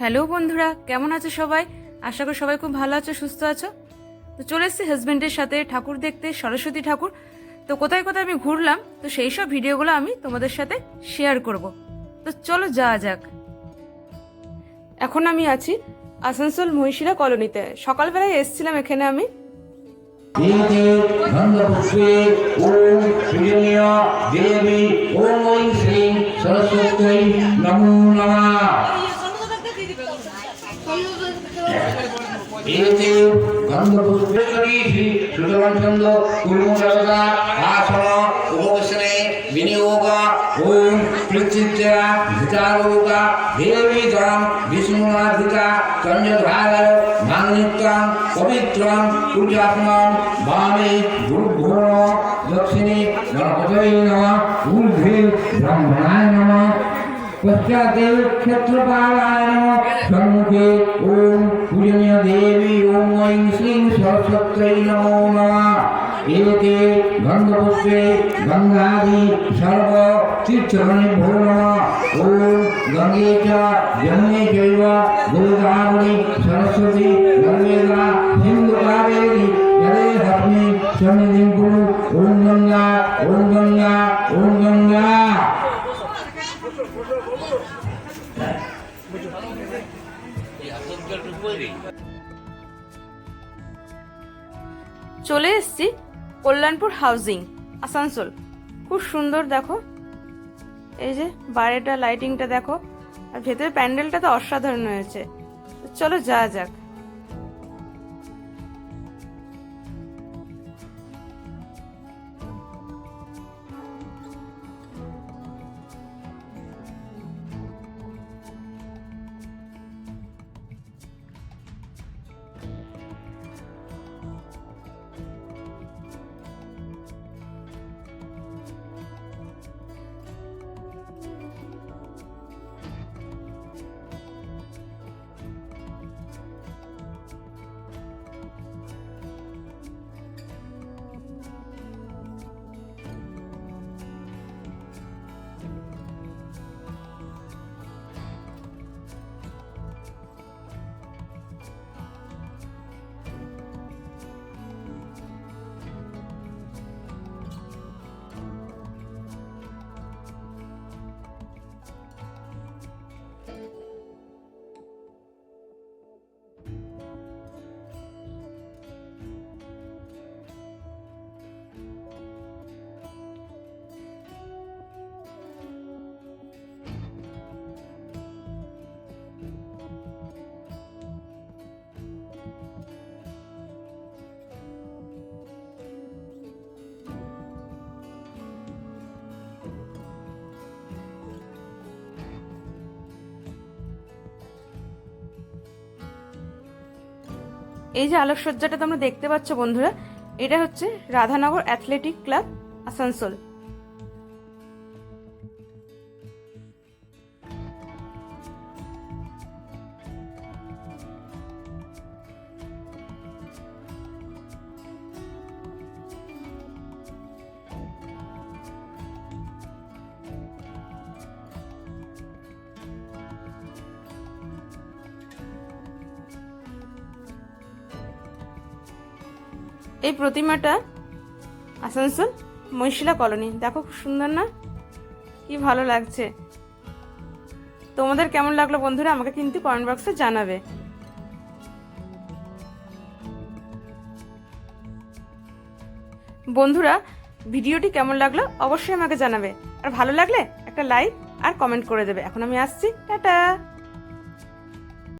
Hello বন্ধুরা, কেমন আছো সবাই? আশা করি সবাই খুব ভালো আছো, সুস্থ আছো? তো চলে এসেছি হাজব্যান্ডের সাথে ঠাকুর দেখতে, সরস্বতী ঠাকুর। তো কোথায় কোথায় আমি ঘুরলাম, তো সেই সব ভিডিওগুলো আমি তোমাদের সাথে শেয়ার করব। তো চলো যাওয়া যাক। এখন আমি আছি আসানসোল মহিষিরা কলোনিতে। সকালবেলায় এসছিলাম এখানে আমি। দেবী সরস্বতী নমো নমঃ। এতে গন্ধপুষ্পী শ্রী সুদরচন্দ্র কুর্মদেবতা আসন উপবেশনে বিনিয়োগ ওম কৃচিত্রা ভিতারূপা দেবী জম বিষ্ণুনাথিকা চন্দ্রধারায় মান্নিত্যম পবিত্রম পূজাত্মম বামে গুরুভূম দক্ষিণে গণপতয়ে নম ঊর্ধ্বে ব্রহ্মণায় নম পশ্চাদেব ক্ষেত্রপালায়ন সম্মুখে ওম পূজনীয় দেবী ওম ঐং শ্রীং সরস্বত্যৈ নমো নমা। এতে গন্ধপুত্রে গঙ্গাদি সর্ব তীর্থনিভো নমা। ওম গঙ্গে চ যমুনে চৈব গোদাবরী সরস্বতী গঙ্গেদা সিন্ধু কাবেরী জলে হস্মি সন্নিধিম কুরু। ওম গঙ্গা ওম গঙ্গা ওম গঙ্গা। চলে এসছি কল্যাণপুর হাউজিং, আসানসোল। খুব সুন্দর দেখো। এই যে বাইরেটা লাইটিংটা দেখো। আর ভেতরে প্যান্ডেলটা তো অসাধারণ হয়েছে। চলো যা যাক। এই যে আলোকসজ্জাটা তোমরা দেখতে পাচ্ছ বন্ধুরা এটা হচ্ছে রাধানগর অ্যাথলেটিক ক্লাব আসানসোল। এই প্রতিমাটা আসানসোল মহিশিলা কলোনি। দেখো খুব সুন্দর না? কি ভালো লাগছে। তোমাদের কেমন লাগল বন্ধুরা আমাকে কিন্তু কমেন্ট বক্সে জানাবে। বন্ধুরা, ভিডিওটি কেমন লাগল অবশ্যই আমাকে জানাবে। আর ভালো লাগলে একটা লাইক আর কমেন্ট করে দেবে। এখন আমি আসছি। টাটা!